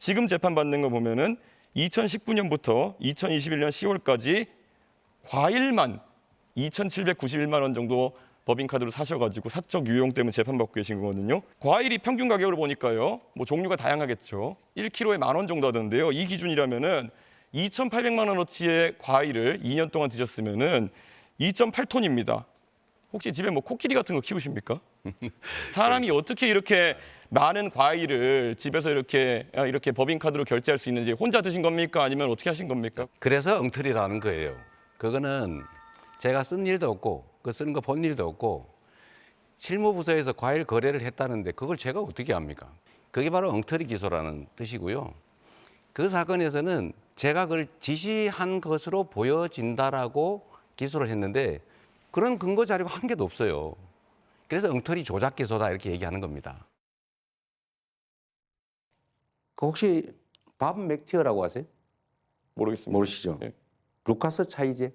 지금 재판받는 거 보면은 2019년부터 2021년 10월까지 과일만 2,791만 원 정도 법인카드로 사셔가지고 사적 유용 때문에 재판받고 계신 거거든요. 과일이 평균 가격을 보니까요, 뭐 종류가 다양하겠죠. 1kg에 만 원 정도 하던데요. 이 기준이라면은 2,800만 원어치의 과일을 2년 동안 드셨으면은 2.8톤입니다. 혹시 집에 뭐 코끼리 같은 거 키우십니까? 사람이 어떻게 이렇게 많은 과일을 집에서 이렇게 아, 이렇게 법인카드로 결제할 수 있는지 혼자 드신 겁니까? 아니면 어떻게 하신 겁니까? 그래서 엉터리라는 거예요. 그거는 제가 쓴 일도 없고 그 쓰는 거 본 일도 없고 실무부서에서 과일 거래를 했다는데 그걸 제가 어떻게 합니까? 그게 바로 엉터리 기소라는 뜻이고요. 그 사건에서는 제가 그걸 지시한 것으로 보여진다라고 기소를 했는데 그런 근거 자료가 한 개도 없어요. 그래서 엉터리 조작 기소다 이렇게 얘기하는 겁니다. 그 혹시 밥 맥티어라고 아세요? 모르겠습니다. 모르시죠? 네. 루카스 차이제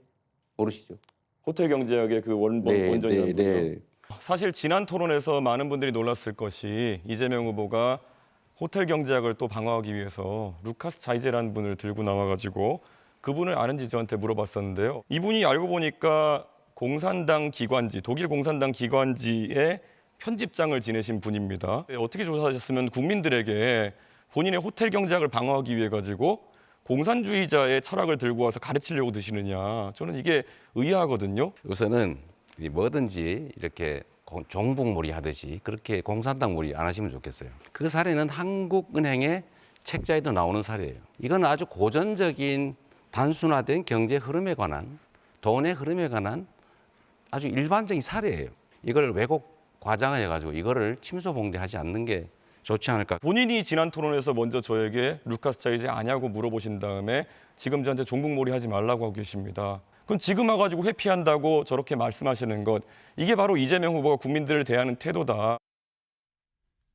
모르시죠? 호텔 경제학의 그 원, 원, 원전이라는 분이요. 사실 지난 토론에서 많은 분들이 놀랐을 것이 이재명 후보가 호텔 경제학을 또 방어하기 위해서 루카스 자이제라는 분을 들고 나와가지고 그분을 아는지 저한테 물어봤었는데요. 이분이 알고 보니까 공산당 기관지, 독일 공산당 기관지의 편집장을 지내신 분입니다. 어떻게 조사하셨으면 국민들에게 본인의 호텔 경제학을 방어하기 위해 가지고 공산주의자의 철학을 들고 와서 가르치려고 드시느냐. 저는 이게 의아하거든요. 이 뭐든지 이렇게 공- 종북몰이 하듯이 그렇게 공산당 몰이 안 하시면 좋겠어요. 그 사례는 한국은행의 책자에도 나오는 사례예요. 이건 아주 고전적인 단순화된 경제 흐름에 관한 돈의 흐름에 관한 아주 일반적인 사례예요. 이걸 왜곡 과장해 가지고 이거를 침소봉대하지 않는 게 좋지 않을까. 본인이 지난 토론에서 먼저 저에게 루카스 차이제 아냐고 물어보신 다음에 지금 저한테 종북몰이 하지 말라고 하고 계십니다. 그럼 지금 와가지고 회피한다고 저렇게 말씀하시는 것 이게 바로 이재명 후보가 국민들을 대하는 태도다.